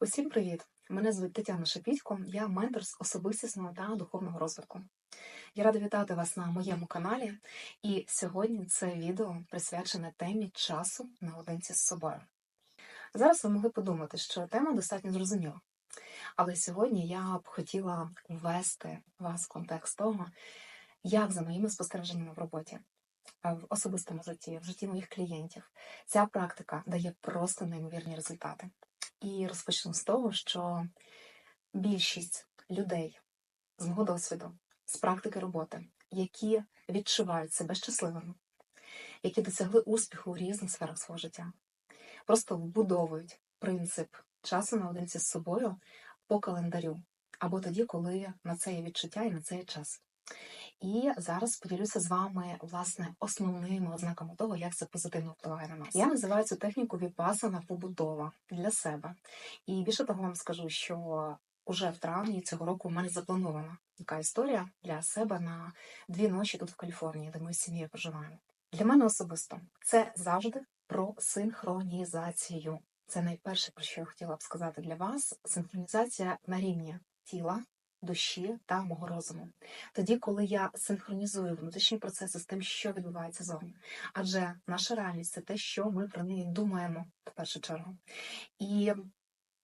Усім привіт! Мене звуть Тетяна Шепітько, я ментор з особистісного та духовного розвитку. Я рада вітати вас на моєму каналі, і сьогодні це відео присвячене темі часу наодинці з собою. Зараз ви могли подумати, що тема достатньо зрозуміла, але сьогодні я б хотіла ввести вас в контекст того, як за моїми спостереженнями в роботі, в особистому житті, в житті моїх клієнтів, ця практика дає просто неймовірні результати. І розпочну з того, що більшість людей з мого досвіду, з практики роботи, які відчувають себе щасливими, які досягли успіху у різних сферах свого життя, просто вбудовують принцип часу наодинці з собою по календарю, або тоді, коли на це є відчуття і на це є час. І зараз поділюся з вами власне основними ознаками того, як це позитивно впливає на нас. Я називаю цю техніку віпасана побудова для себе. І більше того вам скажу, що уже в травні цього року у мене запланована така історія для себе на дві ночі тут в Каліфорнії, де ми з сім'єю проживаємо. Для мене особисто це завжди про синхронізацію. Це найперше, про що я хотіла б сказати для вас: синхронізація на рівні тіла, душі та мого розуму. Тоді, коли я синхронізую внутрішні процеси з тим, що відбувається зовні. Адже наша реальність це те, що ми про неї думаємо в першу чергу. І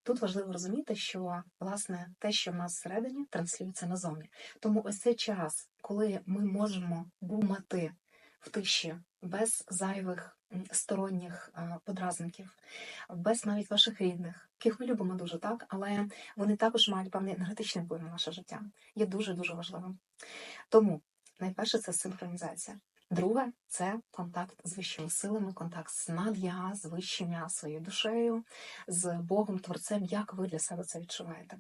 тут важливо розуміти, що власне те, що в нас всередині, транслюється назовні. Тому ось цей час, коли ми можемо думати в тиші без зайвих сторонніх подразників, без навіть ваших рідних, яких ми любимо дуже так, але вони також мають певний енергетичний вплив на наше життя. Є дуже дуже важливим. Тому найперше це синхронізація. Друге це контакт з вищими силами, контакт з над'я, з вищим я, своєю душею, з Богом, Творцем, як ви для себе це відчуваєте.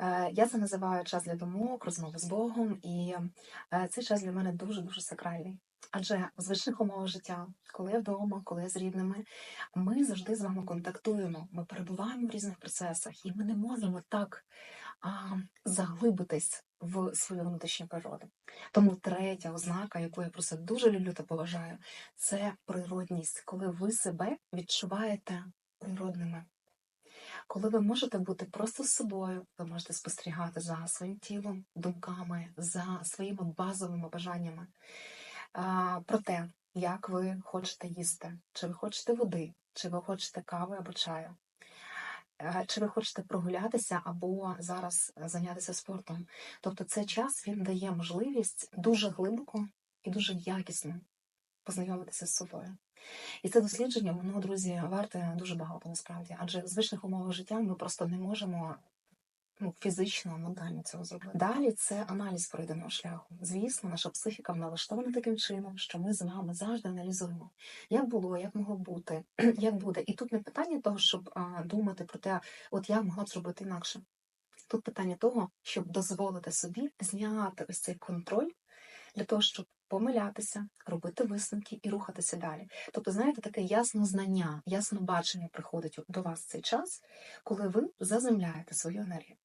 Е, я це називаю час для думок, розмови з Богом, і е, цей час для мене дуже-дуже сакральний. Адже в звичних умовах життя, коли я вдома, коли я з рідними, ми завжди з вами контактуємо, ми перебуваємо в різних процесах, і ми не можемо так а, заглибитись в свою внутрішню природу. Тому третя ознака, яку я просто дуже люблю та поважаю, це природність, коли ви себе відчуваєте природними. Коли ви можете бути просто з собою, ви можете спостерігати за своїм тілом, думками, за своїми базовими бажаннями про те, як ви хочете їсти, чи ви хочете води, чи ви хочете кави або чаю, чи ви хочете прогулятися або зараз зайнятися спортом. Тобто цей час він дає можливість дуже глибоко і дуже якісно познайомитися з собою. І це дослідження, воно, друзі, варте дуже багато насправді, адже в звичних умовах життя ми просто не можемо ну, фізично, ментально цього зробити. Далі це аналіз пройденого шляху. Звісно, наша психіка налаштована таким чином, що ми з вами завжди аналізуємо, як було, як могло бути, як буде. І тут не питання того, щоб а, думати про те, от я могла б зробити інакше. Тут питання того, щоб дозволити собі зняти ось цей контроль для того, щоб помилятися, робити висновки і рухатися далі. Тобто, знаєте, таке ясне знання, ясне бачення приходить до вас в цей час, коли ви заземляєте свою енергію.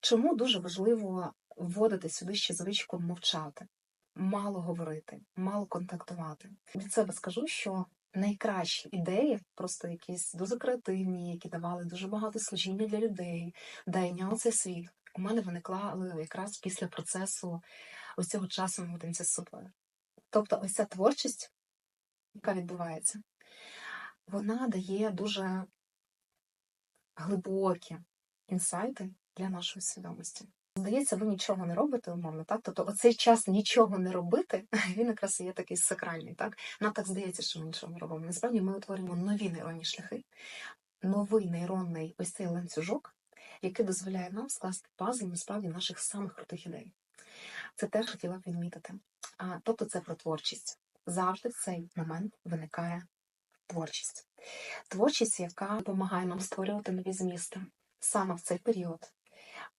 Чому дуже важливо вводити сюди ще звичку мовчати, мало говорити, мало контактувати? Від себе скажу, що найкращі ідеї, просто якісь дуже креативні, які давали дуже багато служіння для людей, де цей світ, у мене виникла якраз після процесу ось цього часу наодинці з собою. Тобто, ось ця творчість, яка відбувається, вона дає дуже глибокі інсайти для нашої свідомості. Здається, ви нічого не робите, умовно, так? Тобто оцей час нічого не робити, він якраз є такий сакральний, так? Нам так здається, що ми нічого не робимо. Насправді ми утворюємо нові нейронні шляхи, новий нейронний ось цей ланцюжок, який дозволяє нам скласти пазл насправді наших самих крутих ідей. Це теж хотіла б відмітити. А, Тобто це про творчість. Завжди в цей момент виникає творчість. Творчість, яка допомагає нам створювати нові змісти. Саме в цей період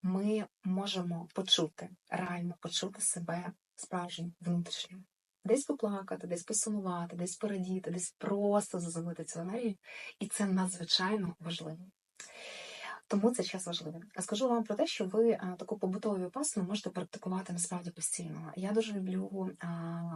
ми можемо почути, реально почути себе справжнім внутрішнім. Десь поплакати, десь посумувати, десь порадіти, десь просто зазовити цю енергію, і це надзвичайно важливо. Тому цей час важливий. А Скажу вам про те, що ви е, таку побутову віпасну можете практикувати насправді постійно. Я дуже люблю а,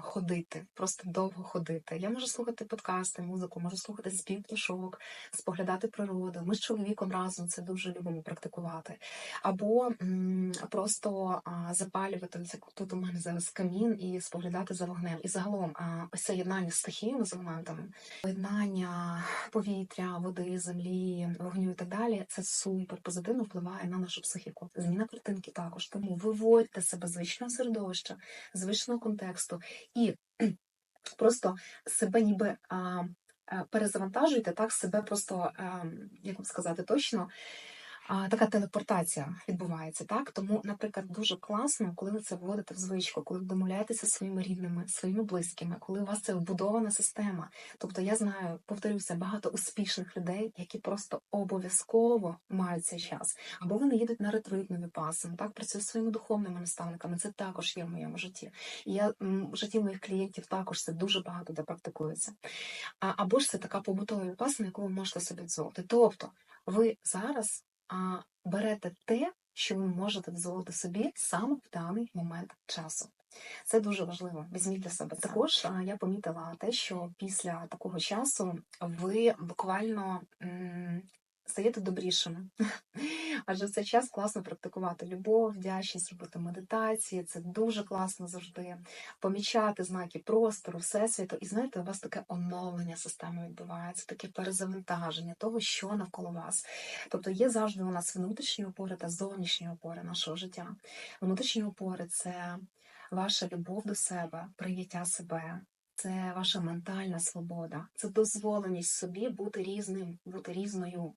ходити, просто довго ходити. Я можу слухати подкасти, музику, можу слухати спів пташок, споглядати природу. Ми з чоловіком разом це дуже любимо практикувати. Або м, просто а, запалювати ось як тут у мене зараз камін і споглядати за вогнем. І загалом а, ось це єднання з стихіями з елементами, поєднання повітря, води, землі, вогню і так далі. Це супер позитивно впливає на нашу психіку. Зміна картинки також. Тому виводьте себе звичного середовища, звичного контексту і просто себе ніби. А, е, Перезавантажуйте так себе просто, ем, як вам сказати точно, така телепортація відбувається, так? Тому, наприклад, дуже класно, коли ви це вводите в звичку, коли ви домовляєтеся своїми рідними, своїми близькими, коли у вас це вбудована система. Тобто я знаю, повторюся, багато успішних людей, які просто обов'язково мають цей час, або вони їдуть на ретритну віпасину, так працюють зі своїми духовними наставниками. Це також є в моєму житті. І я в житті моїх клієнтів також це дуже багато де практикується. А, або ж це така побутова віпасина, яку ви можете собі дозволити. Тобто, ви зараз а, берете те, що ви можете дозволити собі саме в даний момент часу. Це дуже важливо. Візьміть для себе. Також я помітила те, що після такого часу ви буквально стаєте добрішими. Адже в цей час класно практикувати любов, вдячність, робити медитації. Це дуже класно завжди. Помічати знаки простору, всесвіту. І знаєте, у вас таке оновлення системи відбувається, таке перезавантаження того, що навколо вас. Тобто є завжди у нас внутрішні опори та зовнішні опори нашого життя. Внутрішні опори це ваша любов до себе, прийняття себе. Це ваша ментальна свобода, це дозволеність собі бути різним, бути різною.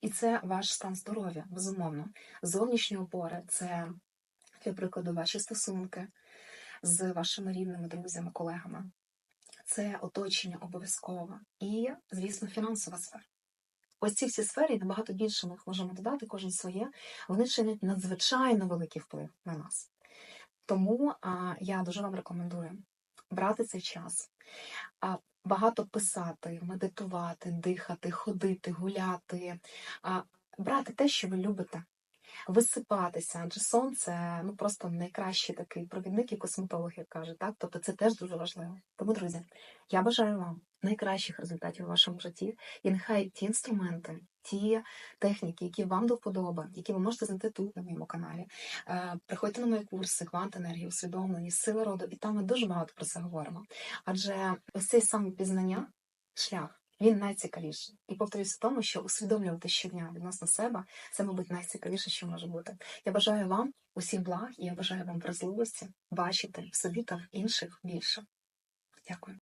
І це ваш стан здоров'я, безумовно. Зовнішні опори це, для прикладу, ваші стосунки з вашими рідними, друзями, колегами. Це оточення обов'язково. І, звісно, фінансова сфера. Ось ці всі сфери, і набагато більше ми їх можемо додати, кожен своє, вони чинять надзвичайно великий вплив на нас. Тому а, я дуже вам рекомендую брати цей час, багато писати, медитувати, дихати, ходити, гуляти, брати те, що ви любите, висипатися, адже сонце ну просто найкращий такий провідник і косметолог, як кажуть, так? Тобто це теж дуже важливо. Тому, друзі, я бажаю вам найкращих результатів у вашому житті, і нехай ті інструменти, ті техніки, які вам до вподоби, які ви можете знайти тут на моєму каналі. Е, Приходьте на мої курси квант енергії, усвідомлені, сили роду, і там ми дуже багато про це говоримо. Адже ось цей самопізнання, шлях. Він найцікавіший. І повторюся в тому, що усвідомлювати щодня відносно себе це, мабуть, найцікавіше, що може бути. Я бажаю вам усіх благ і я бажаю вам вразливості бачити в собі та в інших більше. Дякую.